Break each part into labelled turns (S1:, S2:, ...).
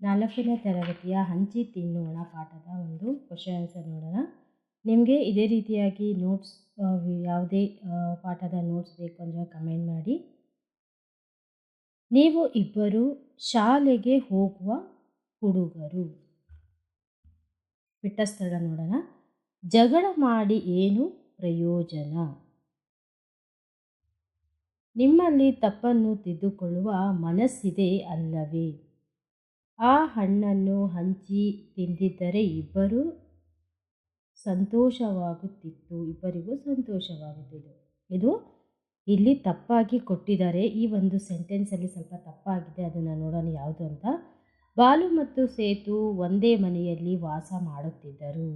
S1: ನಾಲ್ಕನೇ ತರಗತಿಯ ಹಂಚಿ ತಿನ್ನೋಣ ಪಾಠದ ಒಂದು ಕ್ವಶನ್ ಆನ್ಸರ್ ನೋಡೋಣ. ನಿಮಗೆ ಇದೇ ರೀತಿಯಾಗಿ ನೋಟ್ಸ್ ಯಾವುದೇ ಪಾಠದ ನೋಟ್ಸ್ ಬೇಕು ಅಂದರೆ ಕಮೆಂಟ್ ಮಾಡಿ. ನೀವು ಇಬ್ಬರು ಶಾಲೆಗೆ ಹೋಗುವ ಹುಡುಗರು. ಬಿಟ್ಟ ಸ್ಥಳ ನೋಡೋಣ. ಜಗಳ ಮಾಡಿ ಏನು ಪ್ರಯೋಜನ? ನಿಮ್ಮಲ್ಲಿ ತಪ್ಪನ್ನು ತಿದ್ದುಕೊಳ್ಳುವ ಮನಸ್ಸಿದೆ ಅಲ್ಲವೇ? ಆ ಹಣ್ಣನ್ನು ಹಂಚಿ ತಿಂದಿದ್ದರೆ ಇಬ್ಬರು ಸಂತೋಷವಾಗುತ್ತಿತ್ತು. ಇಬ್ಬರಿಗೂ ಸಂತೋಷವಾಗುತ್ತಿದೆ ಇದು ಇಲ್ಲಿ ತಪ್ಪಾಗಿ ಕೊಟ್ಟಿದ್ದಾರೆ. ಈ ಒಂದು ಸೆಂಟೆನ್ಸಲ್ಲಿ ಸ್ವಲ್ಪ ತಪ್ಪಾಗಿದೆ. ಅದನ್ನು ನೋಡೋಣ ಯಾವುದು ಅಂತ. ಬಾಲು ಮತ್ತು ಸೇತು ಒಂದೇ ಮನೆಯಲ್ಲಿ ವಾಸ ಮಾಡುತ್ತಿದ್ದರು.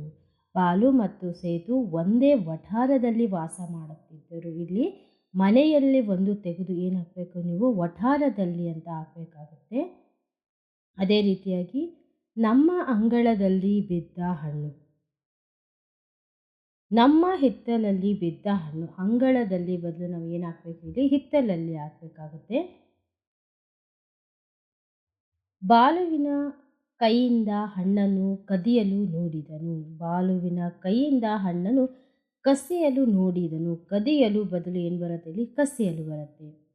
S1: ಬಾಲು ಮತ್ತು ಸೇತು ಒಂದೇ ವಠಾರದಲ್ಲಿ ವಾಸ ಮಾಡುತ್ತಿದ್ದರು. ಇಲ್ಲಿ ಮನೆಯಲ್ಲಿ ಒಂದು ತೆಗೆದು ಏನು ಹಾಕಬೇಕು ನೀವು? ವಠಾರದಲ್ಲಿ ಅಂತ ಹಾಕಬೇಕಾಗುತ್ತೆ. ಅದೇ ರೀತಿಯಾಗಿ ನಮ್ಮ ಅಂಗಳದಲ್ಲಿ ಬಿದ್ದ ಹಣ್ಣು. ನಮ್ಮ ಹಿತ್ತಲಲ್ಲಿ ಬಿದ್ದ ಹಣ್ಣು. ಅಂಗಳದಲ್ಲಿ ಬದಲು ನಾವು ಏನು ಹಾಕಬೇಕು ಇಲ್ಲಿ ಹಿತ್ತಲಲ್ಲಿ ಹಾಕಬೇಕಾಗುತ್ತೆ. ಬಾಲುವಿನ ಕೈಯಿಂದ ಹಣ್ಣನ್ನು ಕದಿಯಲು ನೋಡಿದನು. ಬಾಲುವಿನ ಕೈಯಿಂದ ಹಣ್ಣನ್ನು ಕಸಿಯಲು ನೋಡಿದನು. ಕದಿಯಲು ಬದಲು ಏನು ಬರುತ್ತೆ ಇಲ್ಲಿ ಕಸಿಯಲು ಬರುತ್ತೆ.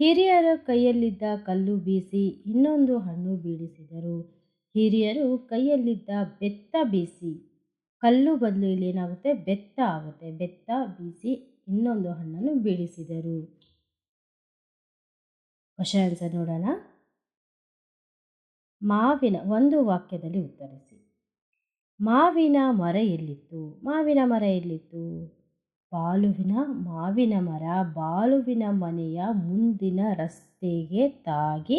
S1: ಹಿರಿಯರ ಕೈಯಲ್ಲಿದ್ದ ಕಲ್ಲು ಬೀಸಿ ಇನ್ನೊಂದು ಹಣ್ಣು ಬೀಳಿಸಿದರು ಹಿರಿಯರು ಕೈಯಲ್ಲಿದ್ದ ಬೆತ್ತ ಬೀಸಿ, ಕಲ್ಲು ಬದಲು ಇಲ್ಲಿ ಏನಾಗುತ್ತೆ? ಬೆತ್ತ ಆಗುತ್ತೆ. ಬೆತ್ತ ಬೀಸಿ ಇನ್ನೊಂದು ಹಣ್ಣನ್ನು ಬೀಳಿಸಿದರು ಕ್ವಶನ್ ಆನ್ಸರ್ ನೋಡೋಣ. ಮಾವಿನ ಒಂದು ವಾಕ್ಯದಲ್ಲಿ ಉತ್ತರಿಸಿ. ಮಾವಿನ ಮರ ಎಲ್ಲಿತ್ತು? ಮಾವಿನ ಮರ ಎಲ್ಲಿತ್ತು? ಬಾಲುವಿನ ಮಾವಿನ ಮರ, ಬಾಲುವಿನ ಮನೆಯ ಮುಂದಿನ ರಸ್ತೆಗೆ ತಾಗಿ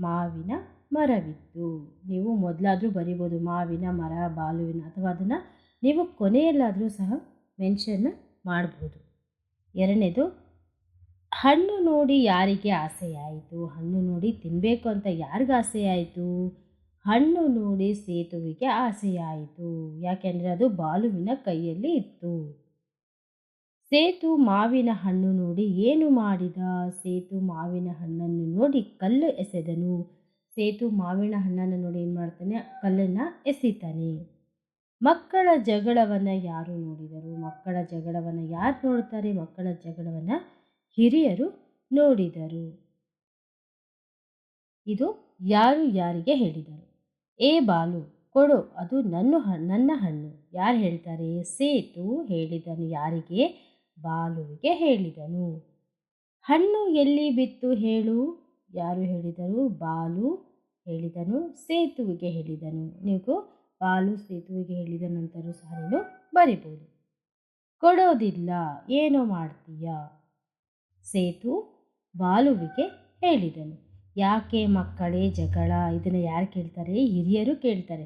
S1: ಮಾವಿನ ಮರವಿತ್ತು. ನೀವು ಮೊದಲಾದರೂ ಬರಿಬೋದು ಮಾವಿನ ಮರ, ಬಾಲುವಿನ ಅಥವಾ ಅದನ್ನು ನೀವು ಕೊನೆಯಲ್ಲಾದರೂ ಸಹ ಮೆನ್ಷನ್ ಮಾಡ್ಬೋದು. ಎರಡನೇದು, ಹಣ್ಣು ನೋಡಿ ಯಾರಿಗೆ ಆಸೆಯಾಯಿತು? ಹಣ್ಣು ನೋಡಿ ತಿನ್ನಬೇಕು ಅಂತ ಯಾರಿಗೆ ಆಸೆಯಾಯಿತು? ಹಣ್ಣು ನೋಡಿ ಸೇತುವಿಗೆ ಆಸೆಯಾಯಿತು. ಯಾಕೆಂದರೆ ಅದು ಬಾಲುವಿನ ಕೈಯಲ್ಲಿ ಇತ್ತು. ಸೇತು ಮಾವಿನ ಹಣ್ಣು ನೋಡಿ ಏನು ಮಾಡಿದ? ಸೇತು ಮಾವಿನ ಹಣ್ಣನ್ನು ನೋಡಿ ಕಲ್ಲು ಎಸೆದನು. ಸೇತು ಮಾವಿನ ಹಣ್ಣನ್ನು ನೋಡಿ ಏನು ಮಾಡ್ತಾನೆ? ಕಲ್ಲನ್ನು ಎಸಿತಾನೆ. ಮಕ್ಕಳ ಜಗಳವನ್ನು ಯಾರು ನೋಡಿದರು? ಮಕ್ಕಳ ಜಗಳವನ್ನು ಯಾರು ನೋಡ್ತಾರೆ? ಮಕ್ಕಳ ಜಗಳವನ್ನು ಹಿರಿಯರು ನೋಡಿದರು. ಇದು ಯಾರು ಯಾರಿಗೆ ಹೇಳಿದರು? ಏ ಬಾಲು, ಕೊಡು, ಅದು ನನ್ನ ನನ್ನ ಹಣ್ಣು. ಯಾರು ಹೇಳ್ತಾರೆ? ಸೇತು ಹೇಳಿದನು. ಯಾರಿಗೆ? ಬಾಲುವಿಗೆ ಹೇಳಿದನು. ಹಣ್ಣು ಎಲ್ಲಿ ಬಿತ್ತು ಹೇಳು? ಯಾರು ಹೇಳಿದರು? ಬಾಲು ಹೇಳಿದನು, ಸೇತುವಿಗೆ ಹೇಳಿದನು. ನೀವು ಬಾಲು ಸೇತುವಿಗೆ ಹೇಳಿದ ನಂತರ ಸಹ ನೀನು ಬರಿಬೋದು. ಕೊಡೋದಿಲ್ಲ, ಏನು ಮಾಡ್ತೀಯ? ಸೇತು ಬಾಲುವಿಗೆ ಹೇಳಿದನು. ಯಾಕೆ ಮಕ್ಕಳೇ, ಜಗಳ? ಇದನ್ನು ಯಾರು ಕೇಳ್ತಾರೆ? ಹಿರಿಯರು ಕೇಳ್ತಾರೆ.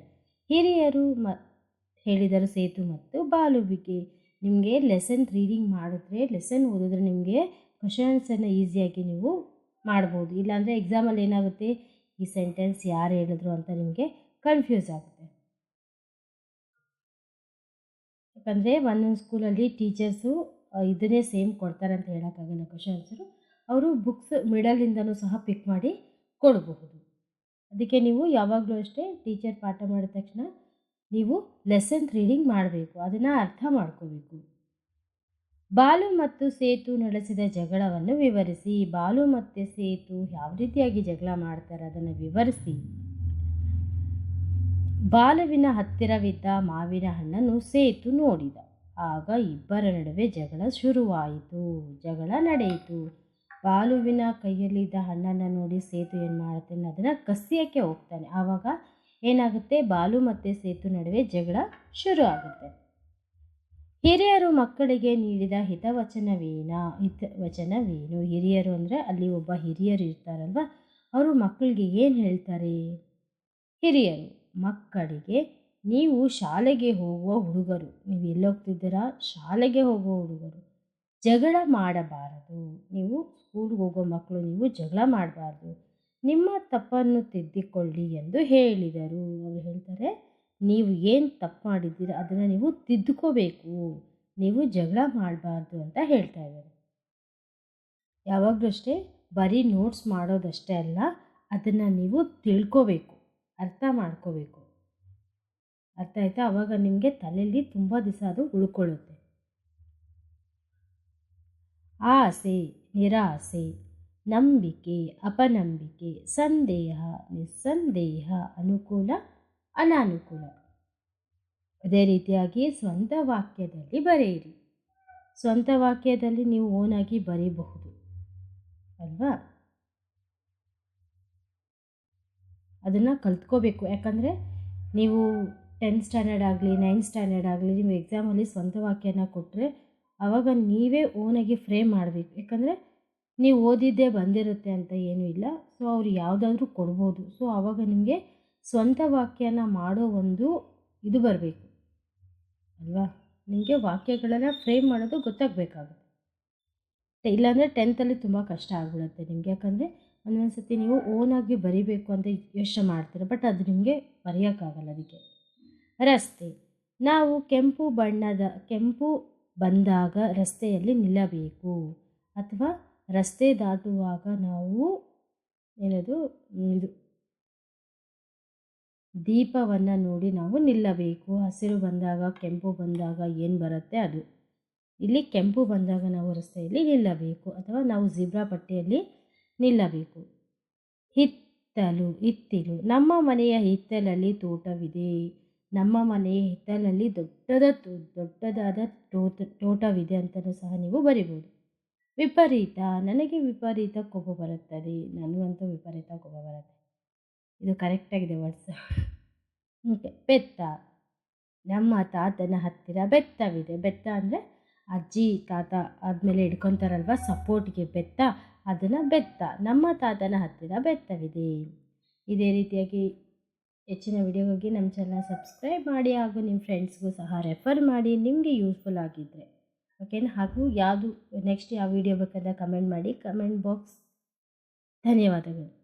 S1: ಹಿರಿಯರು ಮ ಹೇಳಿದರು ಸೇತು ಮತ್ತು ಬಾಲುವಿಗೆ ನಿಮಗೆ ಲೆಸನ್ ರೀಡಿಂಗ್ ಮಾಡಿದ್ರೆ ಲೆಸನ್ ಓದಿದ್ರೆ ನಿಮಗೆ ಕ್ವಶನ್ಸನ್ನು ಈಸಿಯಾಗಿ ನೀವು ಮಾಡ್ಬೋದು. ಇಲ್ಲಾಂದರೆ ಎಕ್ಸಾಮಲ್ಲಿ ಏನಾಗುತ್ತೆ? ಈ ಸೆಂಟೆನ್ಸ್ ಯಾರು ಹೇಳಿದ್ರು ಅಂತ ನಿಮಗೆ ಕನ್ಫ್ಯೂಸ್ ಆಗುತ್ತೆ. ಯಾಕಂದರೆ ಒಂದೊಂದು ಸ್ಕೂಲಲ್ಲಿ ಟೀಚರ್ಸು ಇದನ್ನೇ ಸೇಮ್ ಕೊಡ್ತಾರೆ ಅಂತ ಹೇಳೋಕ್ಕಾಗಲ್ಲ ಕ್ವಶನ್ಸರು ಅವರು ಬುಕ್ಸ್ ಮಿಡಲಿಂದನೂ ಸಹ ಪಿಕ್ ಮಾಡಿ ಕೊಡಬಹುದು. ಅದಕ್ಕೆ ನೀವು ಯಾವಾಗಲೂ ಅಷ್ಟೇ ಟೀಚರ್ ಪಾಠ ಮಾಡಿದ ತಕ್ಷಣ ನೀವು ಲೆಸನ್ ರೀಡಿಂಗ್ ಮಾಡಬೇಕು, ಅದನ್ನು ಅರ್ಥ ಮಾಡ್ಕೋಬೇಕು. ಬಾಲು ಮತ್ತು ಸೇತು ನಡೆಸಿದ ಜಗಳವನ್ನು ವಿವರಿಸಿ, ಬಾಲು ಮತ್ತು ಸೇತು ಯಾವ ರೀತಿಯಾಗಿ ಜಗಳ ಮಾಡ್ತಾರೆ ಅದನ್ನು ವಿವರಿಸಿ. ಬಾಲುವಿನ ಹತ್ತಿರವಿದ್ದ ಮಾವಿನ ಹಣ್ಣನ್ನು ಸೇತು ನೋಡಿದ. ಆಗ ಇಬ್ಬರ ನಡುವೆ ಜಗಳ ಶುರುವಾಯಿತು, ಜಗಳ ನಡೆಯಿತು. ಬಾಲುವಿನ ಕೈಯಲ್ಲಿದ್ದ ಹಣ್ಣನ್ನು ನೋಡಿ ಸೇತು ಏನು ಮಾಡ್ತಾನೆ, ಅದನ್ನು ಕಸಿಯೋಕ್ಕೆ ಹೋಗ್ತಾನೆ. ಆವಾಗ ಏನಾಗುತ್ತೆ? ಬಾಲು ಮತ್ತು ಸೇತು ನಡುವೆ ಜಗಳ ಶುರು ಆಗುತ್ತೆ. ಹಿರಿಯರು ಮಕ್ಕಳಿಗೆ ನೀಡಿದ ಹಿತವಚನವೇನ? ಹಿತವಚನವೇನು? ಹಿರಿಯರು ಅಂದರೆ ಅಲ್ಲಿ ಒಬ್ಬ ಹಿರಿಯರು ಇರ್ತಾರಲ್ವ? ಅವರು ಮಕ್ಕಳಿಗೆ ಏನು ಹೇಳ್ತಾರೆ? ಹಿರಿಯರು, ಮಕ್ಕಳಿಗೆ ನೀವು ಶಾಲೆಗೆ ಹೋಗುವ ಹುಡುಗರು. ನೀವು ಎಲ್ಲೋಗ್ತಿದ್ದೀರಾ? ಶಾಲೆಗೆ ಹೋಗುವ ಹುಡುಗರು. ಜಗಳ ಮಾಡಬಾರದು. ನೀವು ಸ್ಕೂಲ್ಗೆ ಹೋಗೋ ಮಕ್ಕಳು, ನೀವು ಜಗಳ ಮಾಡಬಾರ್ದು. ನಿಮ್ಮ ತಪ್ಪನ್ನು ತಿದ್ದಿಕೊಳ್ಳಿ ಎಂದು ಹೇಳಿದರು. ಅವರು ಹೇಳ್ತಾರೆ, ನೀವು ಏನು ತಪ್ಪು ಮಾಡಿದ್ದೀರ? ಅದನ್ನು ನೀವು ತಿದ್ದುಕೋಬೇಕು. ನೀವು ಜಗಳ ಮಾಡಬಾರ್ದು ಅಂತ ಹೇಳ್ತಾ ಇದ್ದಾರೆ. ಯಾವಾಗಲೂ ಅಷ್ಟೇ, ಬರೀ ನೋಟ್ಸ್ ಮಾಡೋದಷ್ಟೇ ಅಲ್ಲ, ಅದನ್ನು ನೀವು ತಿಳ್ಕೋಬೇಕು, ಅರ್ಥ ಮಾಡ್ಕೋಬೇಕು. ಅರ್ಥ ಆಯಿತಾ? ಅವಾಗ ನಿಮಗೆ ತಲೆಯಲ್ಲಿ ತುಂಬ ದಿವಸ ಅದು ಉಳ್ಕೊಳ್ಳುತ್ತೆ. ಆಸೆ, ನಿರಾಸೆ ನಂಬಿಕೆ, ಅಪನಂಬಿಕೆ, ಸಂದೇಹ, ನಿಸ್ಸಂದೇಹ, ಅನುಕೂಲ, ಅನಾನುಕೂಲ. ಅದೇ ರೀತಿಯಾಗಿ ಸ್ವಂತ ವಾಕ್ಯದಲ್ಲಿ ಬರೆಯಿರಿ. ಸ್ವಂತ ವಾಕ್ಯದಲ್ಲಿ ನೀವು ಓನಾಗಿ ಬರೀಬಹುದು. ಅಲ್ವಾ? ಅದನ್ನು ಕಲ್ತ್ಕೋಬೇಕು. ಯಾಕಂದರೆ ನೀವು ಟೆಂತ್ ಸ್ಟ್ಯಾಂಡರ್ಡ್ ಆಗಲಿ, ನೈನ್ತ್ ಸ್ಟ್ಯಾಂಡರ್ಡ್ ಆಗಲಿ, ನೀವು ಎಕ್ಸಾಮಲ್ಲಿ ಸ್ವಂತ ವಾಕ್ಯನ ಕೊಟ್ಟರೆ ಆವಾಗ ನೀವೇ ಓನಾಗಿ ಫ್ರೇಮ್ ಮಾಡಬೇಕು. ಯಾಕಂದರೆ ನೀವು ಓದಿದ್ದೇ ಬಂದಿರುತ್ತೆ ಅಂತ ಏನೂ ಇಲ್ಲ. ಸೊ ಅವ್ರು ಯಾವುದಾದ್ರೂ ಕೊಡ್ಬೋದು. ಸೊ ಆವಾಗ ನಿಮಗೆ ಸ್ವಂತ ವಾಕ್ಯನ ಮಾಡೋ ಒಂದು ಇದು ಬರಬೇಕು. ಅಲ್ವಾ? ನಿಮಗೆ ವಾಕ್ಯಗಳನ್ನು ಫ್ರೇಮ್ ಮಾಡೋದು ಗೊತ್ತಾಗಬೇಕಾಗುತ್ತೆ. ಇಲ್ಲಾಂದರೆ ಟೆಂತಲ್ಲಿ ತುಂಬ ಕಷ್ಟ ಆಗ್ಬಿಡುತ್ತೆ ನಿಮಗೆ. ಯಾಕಂದರೆ ಒಂದೊಂದು ಸರ್ತಿ ನೀವು ಓನಾಗಿ ಬರಿಬೇಕು ಅಂತ ಯೋಚನೆ ಮಾಡ್ತೀರ ಬಟ್ ಅದು ನಿಮಗೆ ಬರೆಯೋಕ್ಕಾಗಲ್ಲ ಅದಕ್ಕೆ. ರಸ್ತೆ. ನಾವು ಕೆಂಪು ಬಣ್ಣದ, ಕೆಂಪು ಬಂದಾಗ ರಸ್ತೆಯಲ್ಲಿ ನಿಲ್ಲಬೇಕು. ಅಥವಾ ರಸ್ತೆ ದಾಟುವಾಗ ನಾವು ಏನದು, ಇದು ದೀಪವನ್ನು ನೋಡಿ ನಾವು ನಿಲ್ಲಬೇಕು. ಹಸಿರು ಬಂದಾಗ ಕೆಂಪು ಬಂದಾಗ ಏನು ಬರುತ್ತೆ ಅದು. ಇಲ್ಲಿ ಕೆಂಪು ಬಂದಾಗ ನಾವು ರಸ್ತೆಯಲ್ಲಿ ನಿಲ್ಲಬೇಕು ಅಥವಾ ನಾವು ಜಿಬ್ರಾ ಪಟ್ಟಿಯಲ್ಲಿ ನಿಲ್ಲಬೇಕು. ಹಿತ್ತಲು, ಹಿತ್ತಿಲು. ನಮ್ಮ ಮನೆಯ ಹಿತ್ತಲಲ್ಲಿ ತೋಟವಿದೆ. ನಮ್ಮ ಮನೆಯ ಹಿತ್ತಲಲ್ಲಿ ದೊಡ್ಡದ ದೊಡ್ಡದಾದ ತೋಟ, ತೋಟವಿದೆ ಅಂತಲೂ ಸಹ ನೀವು ಬರಿಬೋದು. ವಿಪರೀತ, ನನಗೆ ವಿಪರೀತ ಕೋಪ ಬರುತ್ತದೆ, ನನಗಂತೂ ವಿಪರೀತ ಕೋಪ ಬರುತ್ತೆ. ಇದು ಕರೆಕ್ಟಾಗಿದೆ ವರ್ಡ್ಸ್ ಓಕೆ ಬೆತ್ತ. ನಮ್ಮ ತಾತನ ಹತ್ತಿರ ಬೆತ್ತವಿದೆ. ಬೆತ್ತ ಅಂದರೆ ಅಜ್ಜಿ, ತಾತ ಆದಮೇಲೆ ಹಿಡ್ಕೊತಾರಲ್ವ ಸಪೋರ್ಟ್ಗೆ ಬೆತ್ತ, ಅದನ್ನು ಬೆತ್ತ. ನಮ್ಮ ತಾತನ ಹತ್ತಿರ ಬೆತ್ತವಿದೆ. ಇದೇ ರೀತಿಯಾಗಿ ಹೆಚ್ಚಿನ ವಿಡಿಯೋಗಾಗಿ ನಮ್ಮ ಚಾನಲ್ ಸಬ್ಸ್ಕ್ರೈಬ್ ಮಾಡಿ ಹಾಗೂ ನಿಮ್ಮ ಫ್ರೆಂಡ್ಸ್ಗೂ ಸಹ ರೆಫರ್ ಮಾಡಿ. ನಿಮಗೆ ಯೂಸ್ಫುಲ್ ಆಗಿದ್ದರೆ ಓಕೆನಾ ಹಾಗೂ ಯಾವುದು ನೆಕ್ಸ್ಟ್ ಯಾವ ವಿಡಿಯೋ ಬೇಕಂತ ಕಮೆಂಟ್ ಮಾಡಿ. ಕಮೆಂಟ್ ಬಾಕ್ಸ್ ಧನ್ಯವಾದಗಳು.